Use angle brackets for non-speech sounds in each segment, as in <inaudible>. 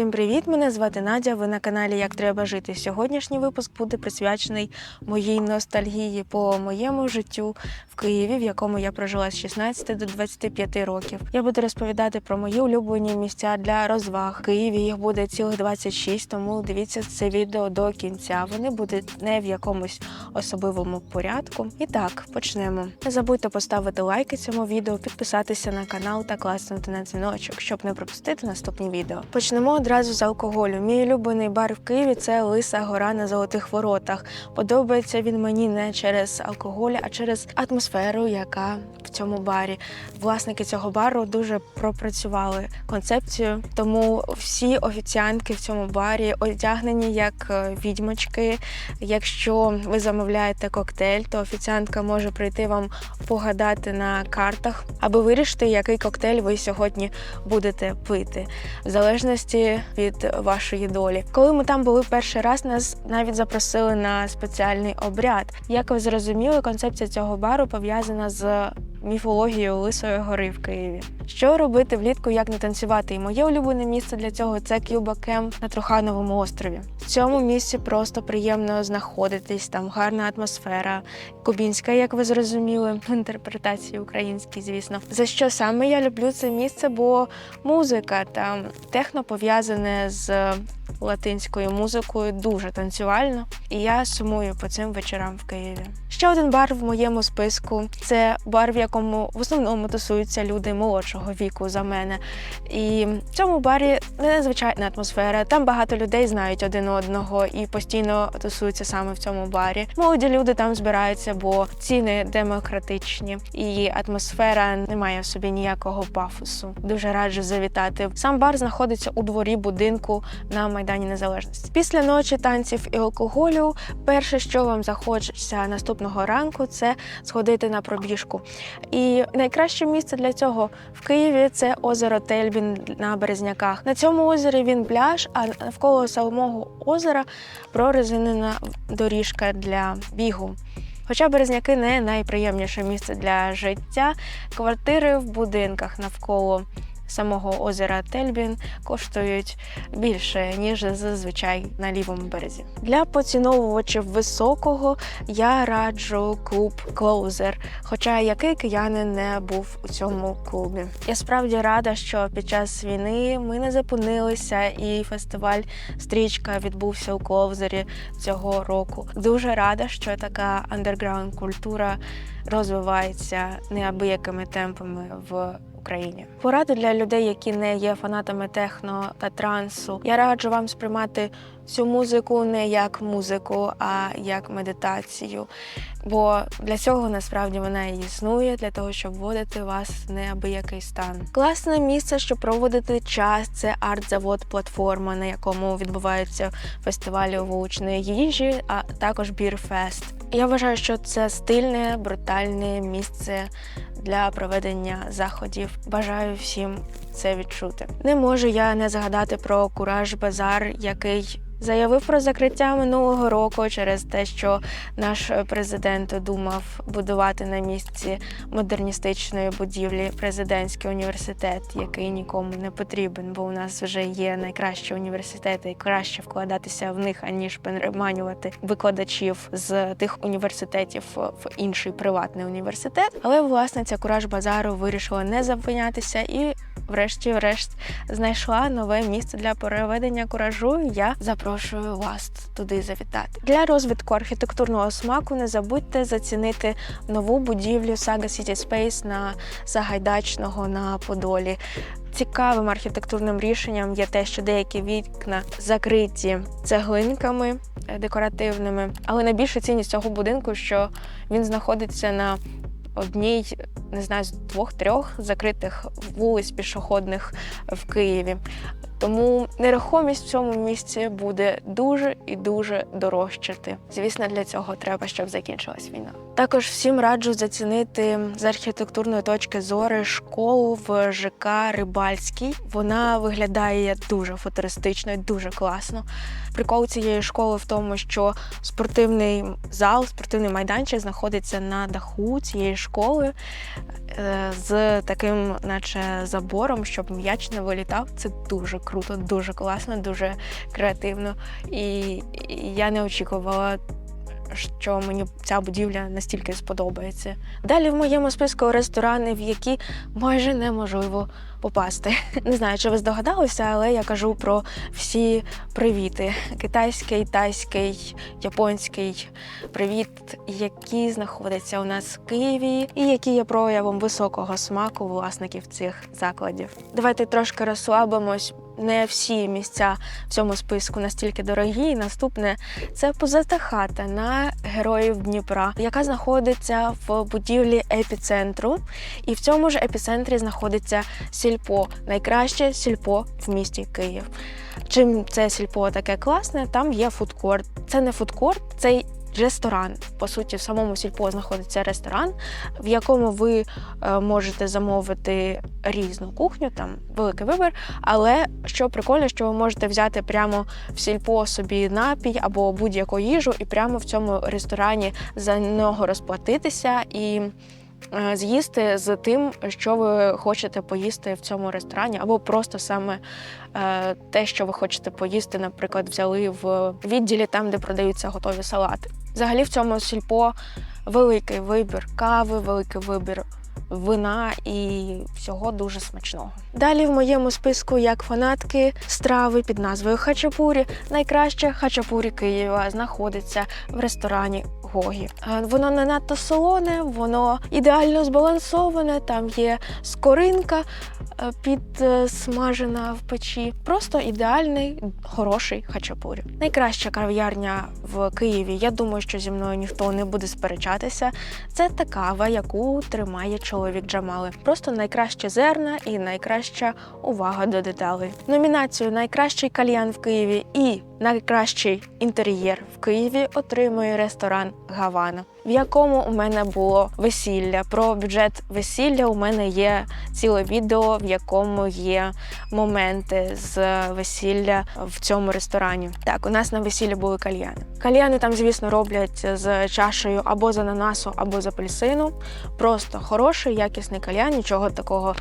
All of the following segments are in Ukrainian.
Всім привіт! Мене звати Надя. Ви на каналі Як треба жити. Сьогоднішній випуск буде присвячений моїй ностальгії по моєму життю в Києві, в якому я прожила з 16 до 25 років. Я буду розповідати про мої улюблені місця для розваг. В Києві їх буде цілих 26, тому дивіться це відео до кінця. Вони будуть не в якомусь особливому порядку. І так, почнемо. Не забудьте поставити лайки цьому відео, підписатися на канал та класнути на дзвіночок, щоб не пропустити наступні відео. Почнемо одразу з алкоголю. Мій улюблений бар в Києві це Лиса Гора на Золотих Воротах. Подобається він мені не через алкоголь, а через атмосферу, яка в цьому барі. Власники цього бару дуже пропрацювали концепцію, тому всі офіціантки в цьому барі одягнені як е, відьмочки. Якщо ви замовляєте коктейль, то офіціантка може прийти вам погадати на картах, аби вирішити, який коктейль ви сьогодні будете пити, в залежності від вашої долі. Коли ми там були перший раз, нас навіть запросили на спеціальний обряд. Як ви зрозуміли, концепція цього бару пов'язана з міфологією Лисої гори в Києві. Що робити влітку, як не танцювати? І моє улюблене місце для цього це Кюба Кемп на Трухановому острові. В цьому місці просто приємно знаходитись, там гарна атмосфера, кубінська, як ви зрозуміли, в <laughs> інтерпретації українській, звісно. За що саме я люблю це місце? Бо музика там техно пов'язане з латинською музикою, дуже танцювально. І я сумую по цим вечорам в Києві. Ще один бар в моєму списку це бар, в якому в основному тусуються люди молодшого віку за мене. І в цьому барі незвичайна атмосфера. Там багато людей знають один одного і постійно тусуються саме в цьому барі. Молоді люди там збираються, бо ціни демократичні, і атмосфера не має в собі ніякого пафосу. Дуже раджу завітати. Сам бар знаходиться у дворі будинку на Майдані Незалежності. Після ночі танців і алкоголю, перше, що вам захочеться наступного ранку, це сходити на пробіжку. І найкраще місце для цього в Києві це озеро Тельбін на Березняках. На цьому озері він пляж, а навколо самого озера прорезинена доріжка для бігу. Хоча Березняки не найприємніше місце для життя, квартири в будинках навколо самого озера Тельбін коштують більше, ніж зазвичай на лівому березі. Для поціновувачів високого я раджу клуб Клоузер, хоча який киянин не був у цьому клубі. Я справді рада, що під час війни ми не зупинилися, і фестиваль Стрічка відбувся у Клоузері цього року. Дуже рада, що така андерграунд культура розвивається неабиякими темпами в Україні. Поради для людей, які не є фанатами техно та трансу. Я раджу вам сприймати цю музику не як музику, а як медитацію. Бо для цього насправді вона і існує, для того, щоб вводити вас в неабиякий стан. Класне місце, щоб проводити час, це арт-завод платформа, на якому відбуваються фестивалі вуличної їжі, а також бірфест. Я вважаю, що це стильне, брутальне місце для проведення заходів. Бажаю всім це відчути. Не можу я не згадати про Кураж Базар, який заявив про закриття минулого року через те, що наш президент думав будувати на місці модерністичної будівлі президентський університет, який нікому не потрібен, бо у нас вже є найкращі університети, і краще вкладатися в них аніж переманювати викладачів з тих університетів в інший приватний університет. Але власниця Кураж Базару вирішила не зупинятися і. Врешті-решт знайшла нове місце для проведення куражу. Я запрошую вас туди завітати. Для розвитку архітектурного смаку не забудьте зацінити нову будівлю Saga City Space на Загайдачного на Подолі. Цікавим архітектурним рішенням є те, що деякі вікна закриті цеглинками е, декоративними, але найбільша цінність цього будинку, що він знаходиться на одній, не знаю, з двох-трьох закритих вулиць пішохідних в Києві. Тому нерухомість в цьому місці буде дуже і дуже дорожчати. Звісно, для цього треба, щоб закінчилась війна. Також всім раджу зацінити з архітектурної точки зору школу в ЖК Рибальський. Вона виглядає дуже футуристично і дуже класно. Прикол цієї школи в тому, що спортивний зал, спортивний майданчик знаходиться на даху цієї школи е, з таким, наче забором, щоб м'яч не вилітав. Це дуже круто. Круто, дуже класно, дуже креативно. І я не очікувала, що мені ця будівля настільки сподобається. Далі в моєму списку ресторани, в які майже неможливо попасти. <laughs> Не знаю, чи ви здогадалися, але я кажу про всі привіти: китайський, тайський, японський привіт, які знаходяться у нас в Києві, і які є проявом високого смаку власників цих закладів. Давайте трошки розслабимось. Не всі місця в цьому списку настільки дорогі. І наступне це позата хата на героїв Дніпра, яка знаходиться в будівлі епіцентру. І в цьому ж епіцентрі знаходиться сільпо, найкраще сільпо в місті Київ. Чим це сільпо таке класне? Там є фудкорт. Це не фудкорт, це ресторан. По суті, в самому сільпо знаходиться ресторан, в якому ви е, можете замовити різну кухню, там великий вибір. Але що прикольно, що ви можете взяти прямо в сільпо собі напій або будь-яку їжу, і прямо в цьому ресторані за нього розплатитися і. Е, З'їсти з тим, що ви хочете поїсти в цьому ресторані, або просто саме е, те, що ви хочете поїсти, наприклад, взяли в відділі там, де продаються готові салати. Взагалі в цьому сільпо великий вибір кави, великий вибір вина і всього дуже смачного. Далі в моєму списку як фанатки страви під назвою Хачапурі. Найкраще хачапурі Києва знаходиться в ресторані Гогі. Е, Воно не надто солоне, воно ідеально збалансоване. Там є скоринка підсмажена в печі. Просто ідеальний хороший хачапурі. Найкраща кав'ярня в Києві. Я думаю, що зі мною ніхто не буде сперечатися. Це та кава, яку тримає чоловік Джамали. Просто найкраще зерна і найкраща увага до деталей. Номінацію Найкращий кальян в Києві і найкращий інтер'єр в Києві отримує ресторан Гавана, в якому у мене було весілля. Про бюджет весілля у мене є ціле відео, в якому є моменти з весілля в цьому ресторані. Так, у нас на весіллі були кальяни. Кальяни там, звісно, роблять з чашею або з ананасу, або з апельсину. Просто хороший, якісний кальян, нічого такого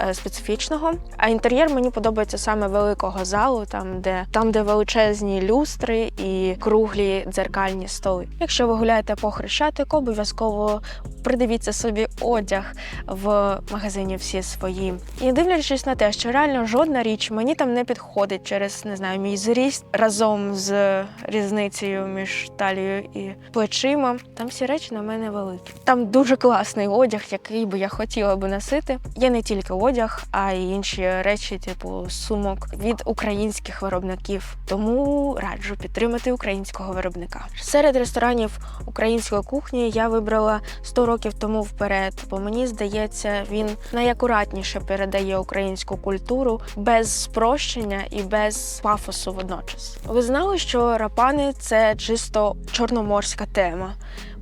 е, специфічного. А інтер'єр мені подобається саме великого залу, там де там, де величезні люстри і круглі дзеркальні столи. Якщо ви гуляєте по хрещатику, обов'язково придивіться собі одяг в магазині всі свої. І дивлячись на те, що реально жодна річ мені там не підходить через не знаю, мій зріст разом з різницею між талією і плечима. Там всі речі на мене великі. Там дуже класний одяг, який би я хотіла би носити. Є не тільки одяг, а й інші речі, типу сумок від українських виробників. Тому раджу підтримати українського виробника. Серед ресторанів української кухні я вибрала 100 років тому вперед, бо мені здається, він найакуратніше передає українську культуру без спрощення і без пафосу водночас. Ви знали, що рапани це чисто чорноморська тема.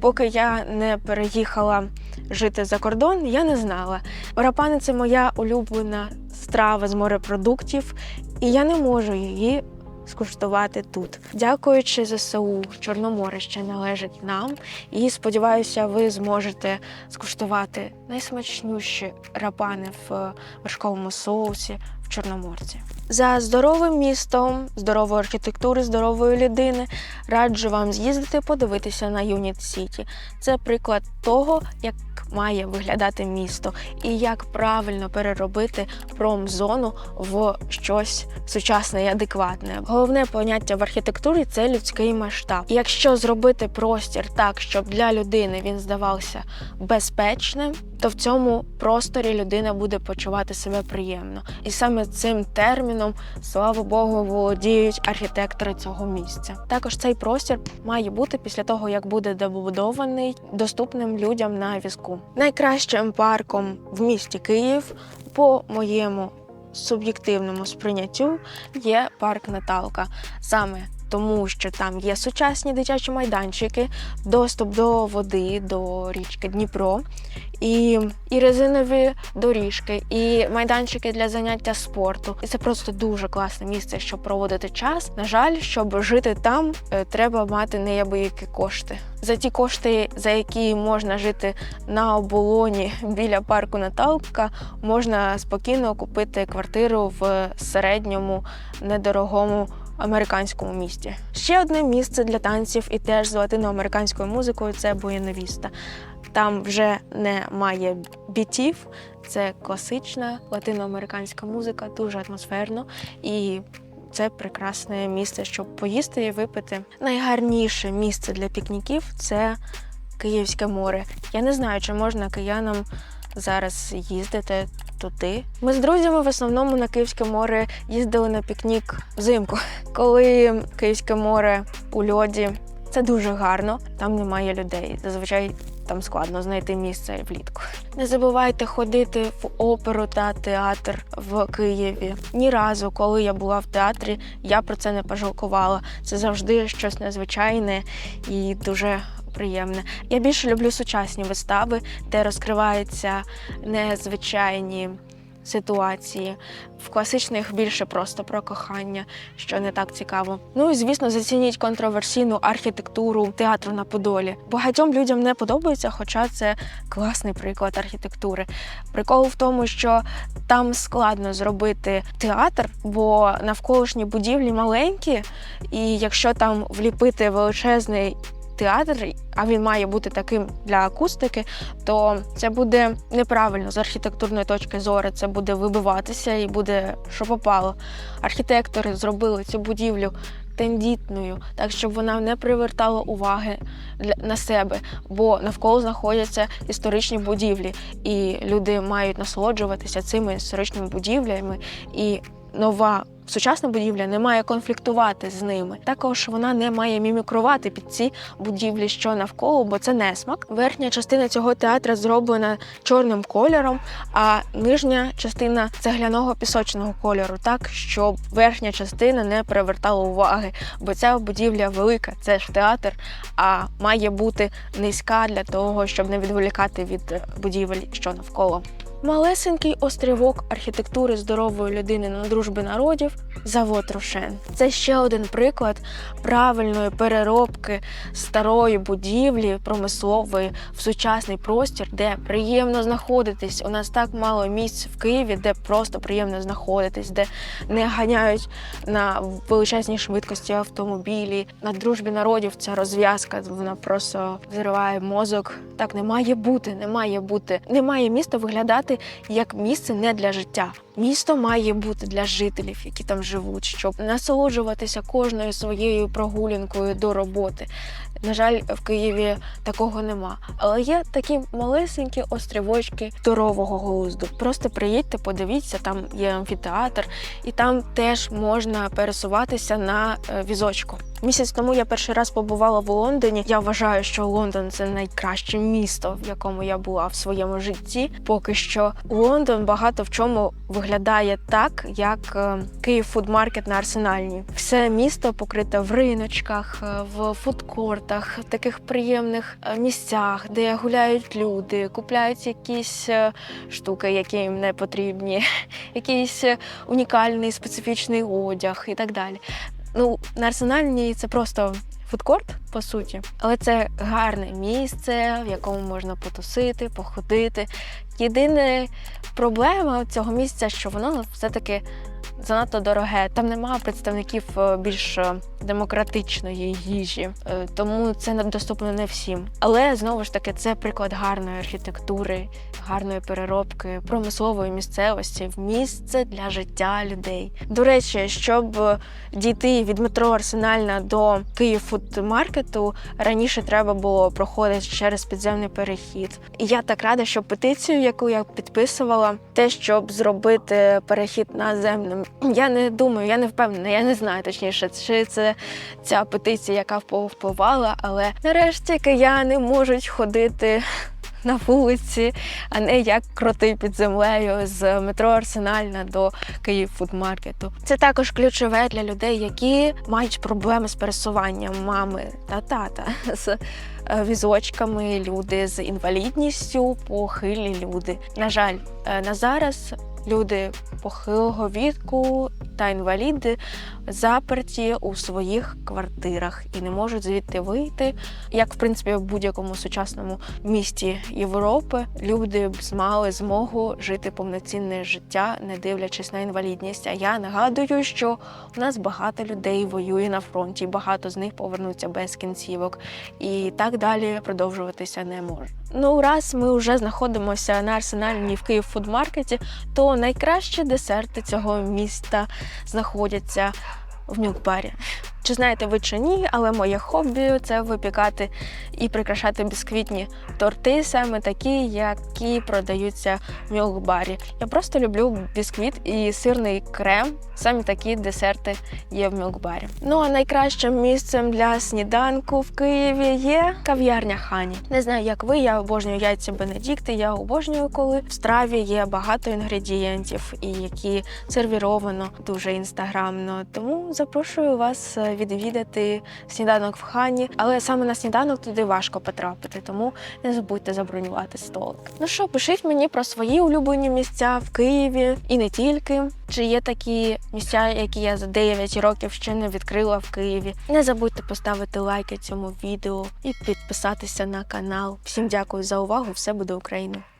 Поки я не переїхала жити за кордон, я не знала. Рапани це моя улюблена страва з морепродуктів, і я не можу її скуштувати тут. Дякуючи ЗСУ, Чорноморе ще належить нам, і сподіваюся, ви зможете скуштувати найсмачніші рапани в вершковому соусі Чорноморці. За здоровим містом, здоровою архітектури, здорової людини раджу вам з'їздити подивитися на Юніт Сіті. Це приклад того, як має виглядати місто і як правильно переробити промзону в щось сучасне і адекватне. Головне поняття в архітектурі це людський масштаб. І якщо зробити простір так, щоб для людини він здавався безпечним, то в цьому просторі людина буде почувати себе приємно. І саме цим терміном, слава Богу, володіють архітектори цього місця. Також цей простір має бути після того, як буде добудований доступним людям на візку. Найкращим парком в місті Київ, по моєму суб'єктивному сприйняттю, є парк Наталка. Саме тому що там є сучасні дитячі майданчики, доступ до води, до річки Дніпро, і, і резинові доріжки, і майданчики для заняття спорту. І це просто дуже класне місце, щоб проводити час. На жаль, щоб жити там, е, треба мати неабиякі кошти. За ті кошти, за які можна жити на оболоні біля парку Наталка, можна спокійно купити квартиру в середньому недорогому американському місті. Ще одне місце для танців і теж з латиноамериканською музикою це Буєновіста. Там вже немає бітів, це класична латиноамериканська музика, дуже атмосферно і. Це прекрасне місце, щоб поїсти і випити. Найгарніше місце для пікніків це Київське море. Я не знаю, чи можна киянам зараз їздити туди. Ми з друзями в основному на Київське море їздили на пікнік взимку. <laughs> Коли Київське море у льоді, це дуже гарно, там немає людей. Зазвичай там складно знайти місце влітку. Не забувайте ходити в оперу та театр в Києві. Ні разу, коли я була в театрі, я про це не пожалкувала. Це завжди щось незвичайне і дуже приємне. Я більше люблю сучасні вистави, де розкриваються незвичайні ситуації. В класичних більше просто про кохання, що не так цікаво. Ну і звісно, зацініть контроверсійну архітектуру театру на Подолі. Багатьом людям не подобається, хоча це класний приклад архітектури. Прикол в тому, що там складно зробити театр, бо навколишні будівлі маленькі, і якщо там вліпити величезний театр, а він має бути таким для акустики, то це буде неправильно з архітектурної точки зору. Це буде вибиватися і буде що попало. Архітектори зробили цю будівлю тендітною, так щоб вона не привертала уваги на себе, бо навколо знаходяться історичні будівлі, і люди мають насолоджуватися цими історичними будівлями і нова. Сучасна будівля не має конфліктувати з ними. Також вона не має мімікрувати під ці будівлі, що навколо, бо це несмак. Верхня частина цього театру зроблена чорним кольором, а нижня частина цегляного пісочного кольору, так щоб верхня частина не привертала уваги, бо ця будівля велика, це ж театр, а має бути низька для того, щоб не відволікати від будівель, що навколо. Малесенький острівок архітектури здорової людини на дружби народів завод Рошен. Це ще один приклад правильної переробки старої будівлі промислової в сучасний простір, де приємно знаходитись. У нас так мало місць в Києві, де просто приємно знаходитись, де не ганяють на величезній швидкості автомобілі. На дружбі народів ця розв'язка вона просто зриває мозок. Так не має бути, не має бути. Не має місто виглядати як місце не для життя. Місто має бути для жителів, які там живуть, щоб насолоджуватися кожною своєю прогулянкою до роботи. На жаль, в Києві такого нема. Але є такі малесенькі острівочки здорового глузду. Просто приїдьте, подивіться, там є амфітеатр, і там теж можна пересуватися на е, візочку. Місяць тому я перший раз побувала в Лондоні. Я вважаю, що Лондон це найкраще місто, в якому я була в своєму житті. Поки що Лондон багато в чому виглядає так, як е, Київ фудмаркет на арсенальні. Все місто покрите в риночках, е, в фудкортах, в таких приємних е, місцях, де гуляють люди, купляють якісь штуки, які їм не потрібні, <laughs> якийсь унікальний специфічний одяг і так далі. Ну, на арсенальній це просто фудкорт, по суті, але це гарне місце, в якому можна потусити, походити. Єдина проблема цього місця, що воно все-таки занадто дороге. Там немає представників е, більш е, демократичної їжі, е, тому це доступно не всім. Але знову ж таки, це приклад гарної архітектури, гарної переробки, промислової місцевості, в місце для життя людей. До речі, щоб дійти від метро Арсенальна до Київ фудмаркету, раніше треба було проходити через підземний перехід. І я так рада, що петицію, яку я підписувала, те, щоб зробити перехід наземним. <clears throat> Я не думаю, я не впевнена, я не знаю точніше, чи це ця петиція, яка впливала, але нарешті кияни можуть ходити <laughs> на вулиці, а не як кроти під землею з метро Арсенальна до Київ фудмаркету. Це також ключове для людей, які мають проблеми з пересуванням мами та тата <laughs> з е, візочками, люди з інвалідністю, похилі люди. На жаль, е, на зараз люди похилого віку та інваліди заперті у своїх квартирах і не можуть звідти вийти. Як в принципі в будь-якому сучасному місті Європи люди б мали змогу жити повноцінне життя, не дивлячись на інвалідність. А я нагадую, що у нас багато людей воює на фронті, багато з них повернуться без кінцівок, і так далі продовжуватися не може. Ну, раз ми вже знаходимося на арсенальній в Київ фудмаркеті, то найкращі десерти цього міста знаходяться в мюкбарі. Чи знаєте ви чи ні, але моє хобі це випікати і прикрашати бісквітні торти, саме такі, які продаються в мюкбарі. Я просто люблю бісквіт і сирний крем. Саме такі десерти є в мюкбарі. Ну а найкращим місцем для сніданку в Києві є кав'ярня Хані. Не знаю, як ви, я обожнюю яйця Бенедікти. Я обожнюю, коли в страві є багато інгредієнтів і які сервіровано дуже інстаграмно. Тому запрошую вас е, відвідати сніданок в хані, але саме на сніданок туди важко потрапити, тому не забудьте забронювати столик. Ну що, пишіть мені про свої улюблені місця в Києві і не тільки. Чи є такі місця, які я за 9 років ще не відкрила в Києві? Не забудьте поставити лайки цьому відео і підписатися на канал. Всім дякую за увагу! Все буде Україна!